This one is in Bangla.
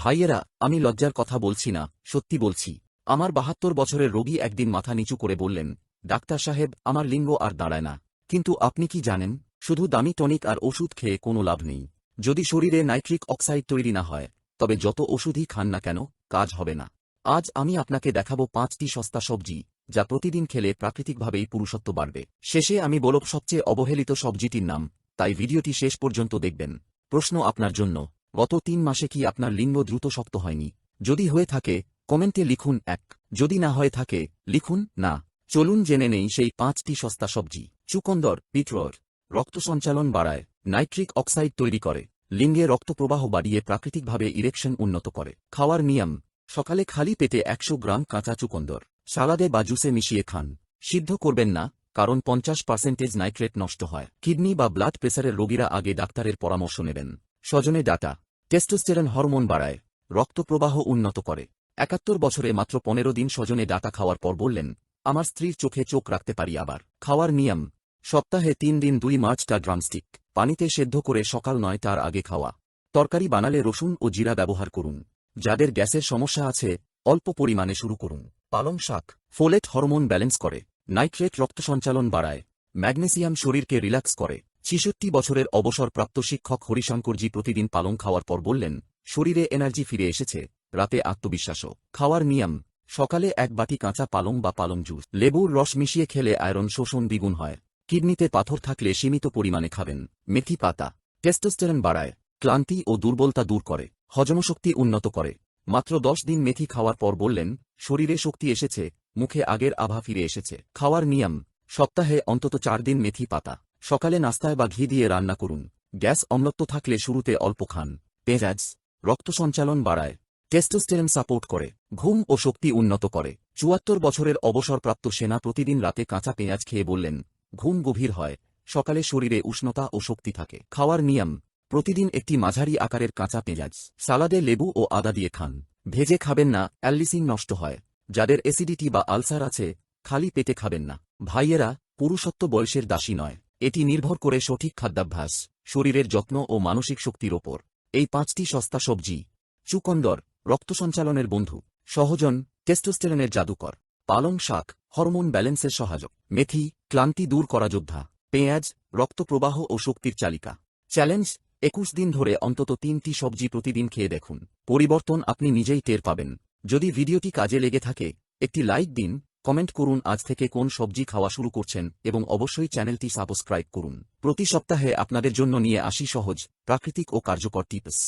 ভাইয়েরা, আমি লজ্জার কথা বলছি না, সত্যি বলছি। আমার বাহাত্তর বছরের রোগী একদিন মাথা নিচু করে বললেন, ডাক্তার সাহেব, আমার লিঙ্গ আর দাঁড়ায় না। কিন্তু আপনি কি জানেন, শুধু দামি টনিক আর ওষুধ খেয়ে কোনো লাভ নেই। যদি শরীরে নাইট্রিক অক্সাইড তৈরি না হয়, তবে যত ওষুধই খান না কেন, কাজ হবে না। আজ আমি আপনাকে দেখাবো পাঁচটি সস্তা সবজি, যা প্রতিদিন খেলে প্রাকৃতিকভাবেই পুরুষত্ব বাড়বে। শেষে আমি বলব, সবচেয়ে অবহেলিত সবজিটির নাম, তাই ভিডিওটি শেষ পর্যন্ত দেখবেন। প্রশ্ন আপনার জন্য গত তিন মাসে কি আপনার লিঙ্গ দ্রুত শক্ত হয়নি? যদি হয়ে থাকে, কমেন্টে লিখুন এক। যদি না হয়ে থাকে, লিখুন না। চলুন জেনে নেই সেই পাঁচটি সস্তা সবজি। চুকন্দর পিট্রর রক্ত সঞ্চালন বাড়ায়। নাইট্রিক অক্সাইড তৈরি করে। লিঙ্গে রক্তপ্রবাহ বাড়িয়ে প্রাকৃতিকভাবে ইরেকশন উন্নত করে। খাওয়ার নিয়ম। সকালে খালি পেটে একশো গ্রাম কাঁচা চুকন্দর। সালাদে বা জুসে মিশিয়ে খান। সিদ্ধ করবেন না, কারণ পঞ্চাশ পার্সেন্টেজ নাইট্রেট নষ্ট হয়। কিডনি বা ব্লাড প্রেসারের রোগীরা আগে ডাক্তারের পরামর্শ নেবেন। স্বজনে ডাটা। টেস্টোস্টেরন হরমোন বাড়ায়, রক্তপ্রবাহ উন্নত করে। একাত্তর বছরে মাত্র পনেরো দিন স্বজনে ডাটা খাওয়ার পর বললেন, আমার স্ত্রীর চোখে চোখ রাখতে পারি আবার। খাওয়ার নিয়ম, সপ্তাহে তিন দিন দুই মার্চটা ড্রামস্টিক, পানিতে সেদ্ধ করে সকাল নয়টার আগে খাওয়া। তরকারি বানালে রসুন ও জিরা ব্যবহার করুন। যাদের গ্যাসের সমস্যা আছে, অল্প পরিমাণে শুরু করুন। পালং শাক, ফোলেট হরমোন ব্যালেন্স করে। নাইট্রেট রক্ত সঞ্চালন বাড়ায়। ম্যাগনেসিয়াম শরীরকে রিল্যাক্স করে। ছিষট্টি বছরের অবসরপ্রাপ্ত শিক্ষক হরিশঙ্করজি প্রতিদিন পালং খাওয়ার পর বললেন, শরীরে এনার্জি ফিরে এসেছে, রাতে আত্মবিশ্বাসও। খাওয়ার নিয়ম, সকালে এক বাটি কাঁচা পালং বা পালং জুস, লেবুর রস মিশিয়ে খেলে আয়রন শোষণ দ্বিগুণ হয়। কিডনিতে পাথর থাকলে সীমিত পরিমাণে খাবেন। মেথি পাতা, টেস্টোস্টেরন বাড়ায়, ক্লান্তি ও দুর্বলতা দূর করে, হজমশক্তি উন্নত করে। মাত্র দশ দিন মেথি খাওয়ার পর বললেন, শরীরে শক্তি এসেছে, মুখে আগের আভা ফিরে এসেছে। খাওয়ার নিয়ম, সপ্তাহে অন্তত চার দিন মেথি পাতা। সকালে নাস্তায় বা ঘি দিয়ে রান্না করুন। গ্যাস অম্লত্ব থাকলে শুরুতে অল্প খান। পেঁয়াজ রক্ত সঞ্চালন বাড়ায়। টেস্টোস্টেরন সাপোর্ট করে। ঘুম ও শক্তি উন্নত করে। চুয়াত্তর বছরের অবসরপ্রাপ্ত সেনা প্রতিদিন রাতে কাঁচা পেঁয়াজ খেয়ে বললেন, ঘুম গভীর হয়। সকালে শরীরে উষ্ণতা ও শক্তি থাকে। খাওয়ার নিয়ম, প্রতিদিন একটি মাঝারি আকারের কাঁচা পেঁয়াজ, সালাদে লেবু ও আদা দিয়ে খান। ভেজে খাবেন না, অ্যালিসিন নষ্ট হয়। যাদের অ্যাসিডিটি বা আলসার আছে, খালি পেটে খাবেন না। ভাইয়েরা, পুরুষত্ব বয়সের দাসী নয়। এটি নির্ভর করে সঠিক খাদ্যাভ্যাস, শরীরের যত্ন ও মানসিক শক্তির ওপর। এই পাঁচটি সস্তা সবজি চুকন্দর রক্ত সঞ্চালনের বন্ধু, সহজন, টেস্টোস্টেরনের জাদুকর, পালং শাক, হরমোন ব্যালেন্সের সহায়ক, মেথি, ক্লান্তি দূর করা যোদ্ধা, পেঁয়াজ রক্তপ্রবাহ ও শক্তির চালিকা। চ্যালেঞ্জ, একুশ দিন ধরে অন্তত তিনটি সবজি প্রতিদিন খেয়ে দেখুন। পরিবর্তন আপনি নিজেই টের পাবেন। যদি ভিডিওটি কাজে লেগে থাকে, একটি লাইক দিন কমেন্ট করুন আজ থেকে কোন সবজি খাওয়া শুরু করছেন এবং অবশ্যই চ্যানেলটি সাবস্ক্রাইব করুন। প্রতি সপ্তাহে আপনাদের জন্য নিয়ে আসি সহজ, প্রাকৃতিক ও কার্যকর টিপস।